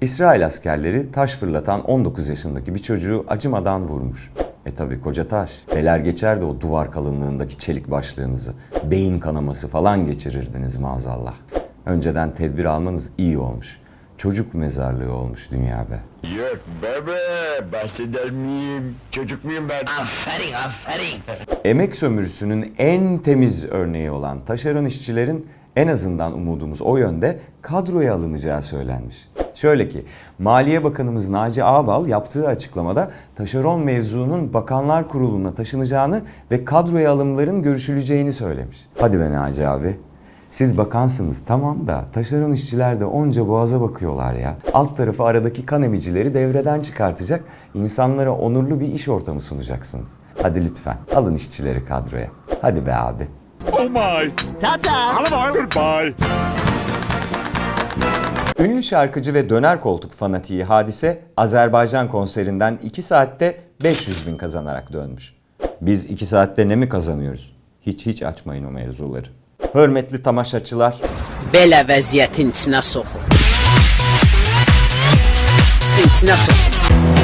İsrail askerleri taş fırlatan 19 yaşındaki bir çocuğu acımadan vurmuş. E tabi koca taş. Beler geçer de o duvar kalınlığındaki çelik başlığınızı. Beyin kanaması falan geçirirdiniz maazallah. Önceden tedbir almanız iyi olmuş. Çocuk mezarlığı olmuş dünya be. Yok bebe bahseder miyim? Çocuk muyum ben? Aferin aferin. Emek sömürüsünün en temiz örneği olan taşeron işçilerin en azından umudumuz o yönde kadroya alınacağı söylenmiş. Şöyle ki, Maliye Bakanımız Naci Ağbal yaptığı açıklamada taşeron mevzunun Bakanlar Kurulu'na taşınacağını ve kadroya alımların görüşüleceğini söylemiş. Hadi be Naci abi. Siz bakansınız tamam da taşeron işçiler de onca boğaza bakıyorlar ya. Alt tarafı aradaki kan emicileri devreden çıkartacak, insanlara onurlu bir iş ortamı sunacaksınız. Hadi lütfen alın işçileri kadroya. Hadi be abi. Oh my! Tata. Goodbye! Ünlü şarkıcı ve döner koltuk fanatiği Hadise, Azerbaycan konserinden 2 saatte 500 bin kazanarak dönmüş. Biz 2 saatte ne mi kazanıyoruz? Hiç hiç açmayın o mevzuları. Hürmetli tamaşaçılar, belə vəziyyətin içinə soxul. İçinə soxul.